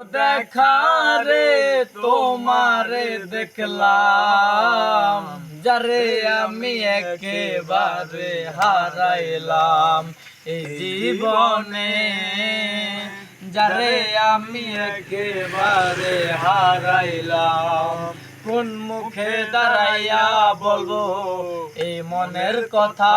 দেখারে তোমারে দেখলাম যারে আমি একেবারে হারাইলাম এই জীবনে যারে আমি একেবারে হারাইলাম কোন মুখে দাঁড়াইয়া বলব এই মনের কথা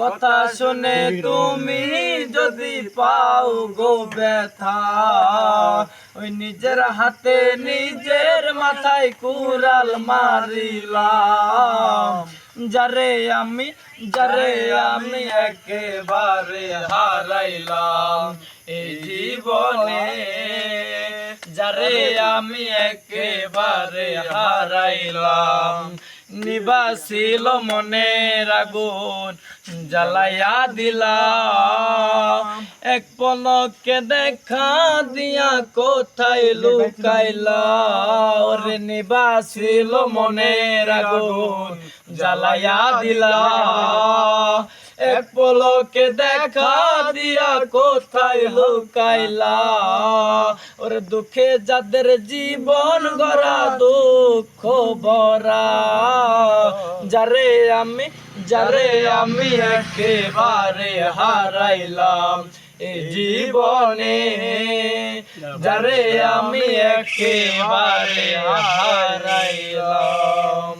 কথা শুনে তুমি যদি পাও গো ব্যথা, ওই নিজের হাতে নিজের মাথায় কুড়াল মারিলাম। যারে আমি যারে আমি একেবারে হারাইলাম এই জীবনে। যারে আমি একেবারে হারাইলাম নিবাসিল মনের আগুন জ্বালাইয়া দিলাম এক পলকে দেখা দিয়া কোথায় লুকাইলা? ওরে নিবাসিল মনের আগুন জ্বালাইয়া দিলা। পলকে দেখা দিয়া কোথায় লুকাইলা? ওর দুঃখে যাদের জীবন গড়া দুঃখ ভরা। যারে আমি যারে আমি একেবারে হারাইলাম জীবনে। যারে আমি একেবারে হারাইলাম।